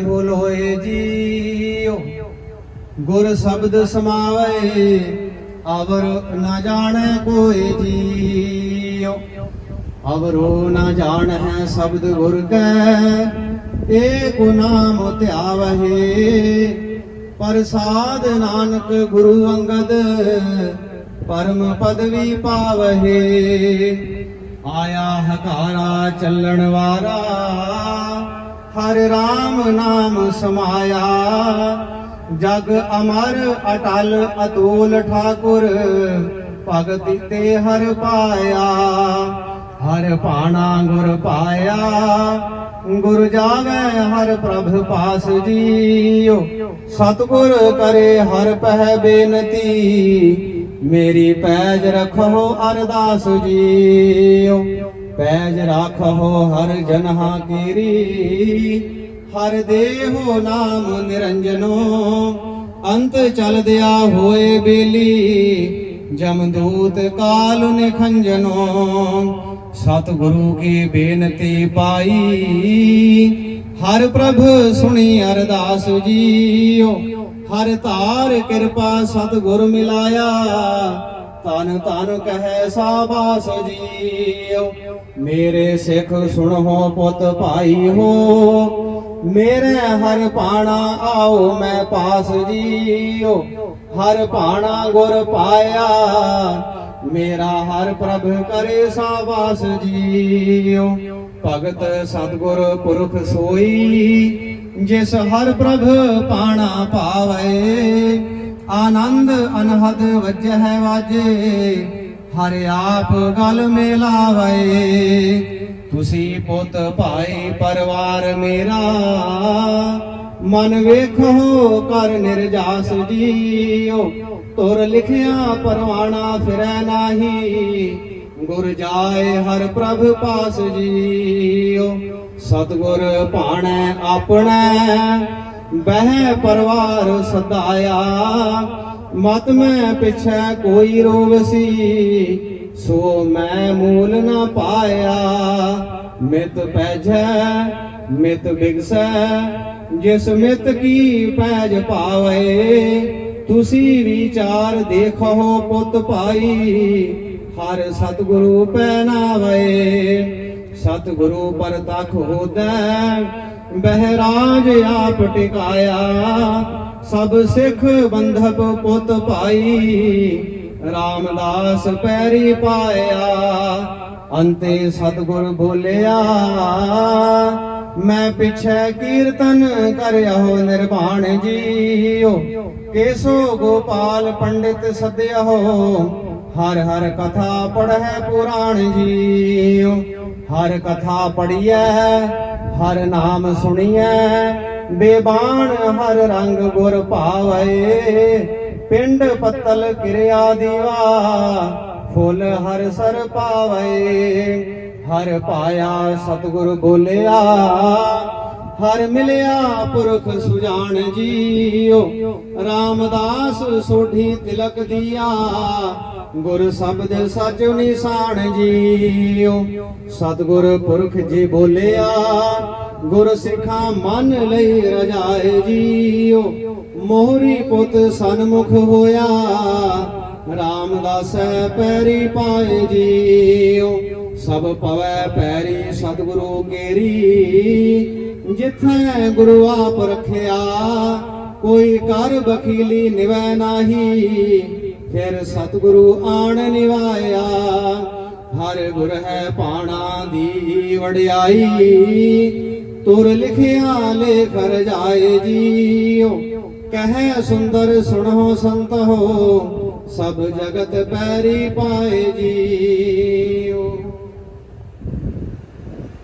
ਹੋ ਲੋਏ ਜੀਓ, ਗੁਰ ਸ਼ਬਦ ਸਮਾਵੇ, ਅਵਰ ਨਾ ਜਾਣੈ ਕੋਈ ਜੀਓ। ਅਵਰੋ ਨਾ ਜਾਣੈ ਸ਼ਬਦ ਗੁਰ ਕੈ, ਏਕ ਨਾਮ ਧਿਆਵਹਿ ਪ੍ਰਸਾਦ ਨਾਨਕ ਗੁਰੂ ਅੰਗਦ, ਪਰਮ ਪਦਵੀ ਪਾਵਹਿ। ਆਇਆ ਹਕਾਰਾ ਚੱਲਣ ਵਾਰਾ ਹਰ ਰਾਮ ਨਾਮ ਸਮਾਇਆ। ਜਗ ਅਮਰ ਅਟਲ ਅਤੋਲ ਠਾਕੁਰ, ਭਗਤੀ ਤੇ ਹਰ ਪਾਇਆ। ਹਰ ਪਾਣਾ ਗੁਰ ਪਾਇਆ, ਗੁਰ ਜਾਵੇ ਹਰ ਪ੍ਰਭ ਪਾਸ ਜੀਓ। ਸਤਗੁਰ ਕਰੇ ਹਰ ਪਹਿ ਬੇਨਤੀ, ਮੇਰੀ ਪੈਜ ਰਖੋ ਅਰਦਾਸ ਜੀਓ। ਪੈਜ ਰਾਖੋ ਹਰ ਜਨਹਾ ਕੀਰੀ, ਹਰ ਦੇਹੋ ਨਾਮ ਨਿਰੰਜਨੋ। ਅੰਤ ਚਲਦਿਆ ਹੋਏ ਬੇਲੀ ਜਮਦੂਤ ਕਾਲ ਨਿਖੰਜਨੋ। ਸਤਿਗੁਰੂ ਕੀ ਬੇਨਤੀ ਪਾਈ, ਹਰ ਪ੍ਰਭ ਸੁਣੀ ਅਰਦਾਸ ਜੀਓ। ਹਰ ਧਾਰ ਕਿਰਪਾ ਸਤਿਗੁਰ ਮਿਲਾਇਆ ਤਨ ਤਨ ਕਹੈ ਸਾਬਾਸ ਜੀਓ। ਮੇਰੇ ਸਿੱਖ ਸੁਣੋ ਪੁੱਤ ਭਾਈ ਹੋ। ਮੇਰੇ ਹਰ ਪਾਣਾ ਆਓ ਮੈਂ ਪਾਸ ਜੀਓ। ਹਰ ਪਾਣਾ ਗੁਰ ਪਾਇਆ, ਮੇਰਾ ਹਰ ਪ੍ਰਭ ਕਰੇ ਸਾਬਾਸ ਜੀਓ। ਭਗਤ ਸਤਗੁਰ ਪੁਰਖ ਸੋਈ, ਜਿਸ ਹਰ ਪ੍ਰਭ ਪਾਣਾ ਪਾਵੇ, ਆਨੰਦ ਅਨਹਦ ਵਜਹਿ ਵਾਜੇ। ਹਰ ਆਪ ਗਲ ਮੇਲਾਵੇ। ਤੁਸੀਂ ਪੁੱਤ ਭਾਈ ਪਰਿਵਾਰ ਮੇਰਾ, ਮਨ ਵੇਖੋ ਕਰ ਨਿਰਜਾਸ ਜੀਓ। ਤੁਰ ਲਿਖਿਆ ਪਰਵਾਣਾ ਫਿਰੈ ਨਾਹੀ, ਗੁਰ ਜਾਏ ਹਰ ਪ੍ਰਭ ਪਾਸ ਜੀਓ। ਸਤਗੁਰ ਭਾਣੈ ਆਪਣੈ, ਬਹਿ ਪਰਵਾਰ ਸਦਾਇਆ। ਮਤ ਮੈਂ ਪਿਛੈ ਕੋਈ ਰੋਗ ਸੀ ਸੋ ਮੈਂ ਮੂਲ ਨਾ ਪਾਇਆ। ਮਿਤ ਪੈਜੈ, ਮਿਤ ਬਿਗਸੈ, ਜਿਸ ਮਿਤ ਕੀ ਪੈਜ ਪਾਵੇ, ਤੁਸੀਂ ਵਿਚਾਰ ਦੇਖੋ ਪੁੱਤ ਭਾਈ, ਹਰ ਸਤਿਗੁਰੂ ਪੈਨਾਵੇ ਸਤਿਗੁਰੂ ਪਰਤਖ ਹੋਦੈ ਬਹਿਰਾਜ ਆਪ ਟਿਕਾਇਆ, ਸਭ ਸਿੱਖ ਬੰਧਪ ਪੁੱਤ ਭਾਈ। ਰਾਮਦਾਸ ਪੈਰੀ ਪਾਇਆ, ਅੰਤੇ ਸਤਿਗੁਰ ਬੋਲਿਆ, ਮੈਂ ਪਿਛੈ ਕੀਰਤਨ ਕਰਿਓ ਨਿਰਵਾਣ ਜੀਓ। ਕੇਸੋ ਗੋਪਾਲ ਪੰਡਿਤ ਸਦਿਓ ਹਰ ਹਰ ਕਥਾ ਪੜ੍ਹੈ ਪੁਰਾਣ ਜੀਓ। ਹਰ ਕਥਾ ਪੜੀਐ ਹਰ ਨਾਮ ਸੁਣੀਐ ਬੇਬਾਨ ਹਰ ਰੰਗ ਗੁਰ ਭਾਵੇ। ਪਿੰਡ ਪੱਤਲ ਕਿਰਿਆ ਦੀਵਾ, ਫੁੱਲ ਹਰ ਸਰ ਪਾਵੇ। ਹਰ ਪਾਇਆ ਸਤਿਗੁਰ ਬੋਲਿਆ ਹਰ ਮਿਲਿਆ ਪੁਰਖ ਸੁਜਾਨ ਜੀਓ। ਰਾਮਦਾਸ ਸੋਢੀ ਤਿਲਕ ਦੀਆ। ਗੁਰ ਸ਼ਬਦ ਸਚ ਨਿਸ਼ਾਨ ਜੀਓ। ਸਤਿਗੁਰ ਪੁਰਖ ਜੀ ਬੋਲਿਆ, ਗੁਰ ਸਿੱਖਾਂ ਮਨ ਲਈ ਰਜਾਏ ਜੀਓ। ਮੋਹਰੀ ਪੁੱਤ ਸਨਮੁਖ ਹੋਇਆ, ਰਾਮਦਾਸ ਪੈਰੀ ਪਾਏ ਜੀਓ। ਸਭ ਪਵੈ ਪੈਰੀ ਸਤਿਗੁਰੂ ਕੇਰੀ। ਜਿੱਥੈ ਗੁਰੂ ਆਪ ਰਖਿਆ, ਕੋਈ ਕਰ ਬਖੀਲੀ ਨਿਵੈ ਨਾਹੀ, ਫਿਰ ਸਤਿਗੁਰੂ ਆਣ ਨਿਵਾਇਆ। ਹਰ ਗੁਰ ਹੈ ਪਾਣਾ ਦੀ ਵਡਿਆਈ, ਤੁਰ ਲਿਖਿਆ ਲੇਖ ਰਜਾਏ ਜੀਓ ਕਹੈ ਸੁੰਦਰ ਸੁਣੋ ਸੰਤ ਹੋ ਸਭ ਜਗਤ ਪੈਰੀ ਪਾਏ ਜੀ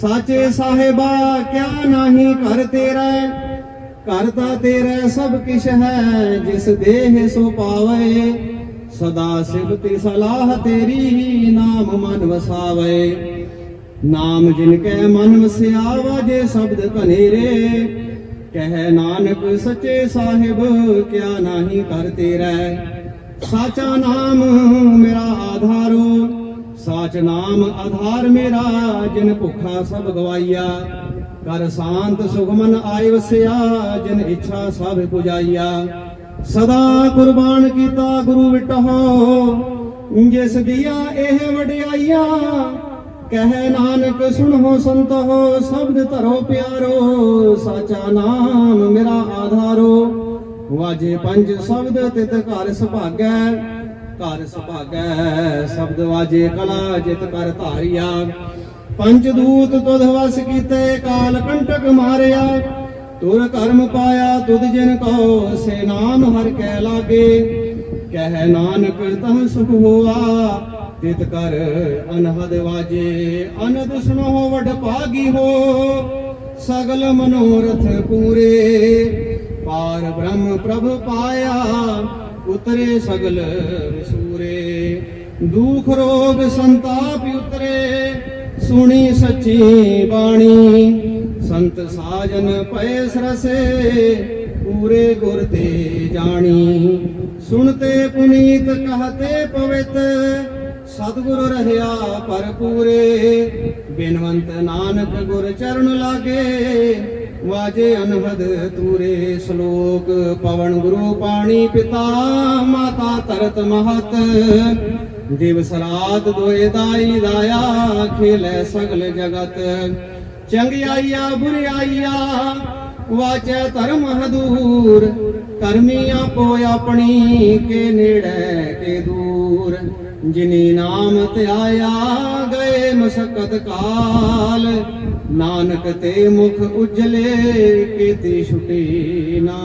ਸਾਚੇ ਸਾਹਿਬਾ, ਕਿਆ ਨਾਹੀ ਕਰ ਤੇਰਾ ਕਰਤਾ ਤੇਰਾ ਸਭ ਕਿਛ ਹੈ, ਜਿਸ ਦੇਹ ਸੋ ਪਾਵੇ। ਸਦਾ ਸਿਫਤਿ ਸਲਾਹ ਤੇਰੀ ਨਾਮ ਮਨ ਵਸਾਵੇ। ਨਾਮ ਜਿਨ ਕੈ ਮਨ ਵਸਿਆ ਵਾਜੇ ਸ਼ਬਦ ਕਨੇਰੇ ਕਹਿ ਨਾਨਕ ਸੱਚੇ ਸਾਹਿਬ, ਕਿਆ ਨਾਹੀ ਕਰ ਤੇਰਾ ਸਾਚਾ ਨਾਮ ਮੇਰਾ ਆਧਾਰ ਸਾਚ ਨਾਮ ਆਧਾਰ ਮੇਰਾ, ਜਿਨ ਭੁੱਖਾ ਸਭ ਗਵਾਈਆ, ਕਰ ਸ਼ਾਂਤ ਸੁਖਮਨ ਆਇ ਵਸਿਆ, ਜਿਨ ਇੱਛਾ ਸਭ ਪੁਜਾਈਆ। ਸਦਾ ਕੁਰਬਾਨ ਕੀਤਾ ਗੁਰੂ ਵਿਟਹੁ, ਜਿਸ ਦੀਆ ਇਹ ਵਡਿਆਈਆ, ਕਹਿ ਨਾਨਕ ਸੁਣੋ ਸੰਤੋ ਸ਼ਬਦ ਧਰੋ ਪਿਆਰੋ, ਸਾਚਾ ਨਾਮ ਮੇਰਾ ਆਧਾਰੋ। ਵਾਜੇ ਪੰਜ ਸ਼ਬਦ ਤਿਤ ਘਰ ਸੁਭਾਗੈ ਘਰ ਸੁਭਾਗੈ, ਸ਼ਬਦ ਵਾਜੇ, ਕਲਾ ਜਿਤ ਕਰ ਧਾਰਿਆ। ਪੰਜ ਦੂਤ ਤੁਧ ਵਸ ਕੀਤੇ, ਕਾਲ ਕੰਟਕ ਮਾਰਿਆ। ਤੁਰ ਕਰਮ ਪਾਇਆ, ਤੁਧ ਜਿਨ ਕੋ, ਸੇ ਨਾਮ ਹਰ ਕੈ ਲਾਗੇ। ਕਹਿ ਨਾਨਕ ਤਹ ਸੁਖ ਹੋਆ, ਤਿਤ ਕਰ ਅਨਹਦ ਵਾਜੇ। ਅਨੰਦ ਸੁਨੋ ਵਡ ਭਾਗੀ ਹੋ, ਸਗਲ ਮਨੋਰਥ ਪੂਰੇ। ਪਾਰ ਬ੍ਰਹਮ ਪ੍ਰਭ ਪਾਇਆ ਉਤਰੇ ਸਗਲ ਵਿਸੂਰੇ ਦੁਖ ਰੋਗ ਸੰਤਾਪ ਉਤਰੇ, ਸੁਣੀ ਸੱਚੀ ਬਾਣੀ। ਸੰਤ ਸਾਜਨ ਪਏ ਸਰਸੇ, ਪੂਰੇ ਗੁਰ ਤੇ ਜਾਣੀ। ਸੁਣਤੇ ਪੁਨੀਤ ਕਹਤੇ ਪਵਿੱਤ, ਸਤਿਗੁਰ ਰਹਿਆ ਪਰ ਪੂਰੇ ਬਿਨਵੰਤ ਨਾਨਕ ਗੁਰ ਚਰਨ ਲਾਗੇ ਵਾਜੇ ਅਨਹਦ ਤੂਰੇ ਸ਼ਲੋਕ, ਪਵਨ ਗੁਰੂ ਪਾਣੀ ਪਿਤਾ, ਮਾਤਾ ਤਰਤ ਮਹਤ। ਦਿਵਸ ਰਾਤ ਦੋਏ ਦਾਈ ਦਾਇਆ ਖੇਲੇ ਸਗਲ ਜਗਤ। ਚੰਗਿਆਈਆ ਬੁਰਿਆਈਆ ਵਾਚੈ ਧਰਮ ਹਦੂਰ। ਕਰਮੀ ਆਪੋ ਆਪਣੀ, ਕੇ ਨੇੜੇ, ਕੇ ਦੂਰ। ਜਿਨੀ ਨਾਮ ਧਿਆਇਆ ਗਏ ਮਸਕਤ ਕਾਲ ਨਾਨਕ ਤੇ ਮੁਖ ਉਜਲੇ ਕੀਤੀ ਛੁਟੀ ਨਾ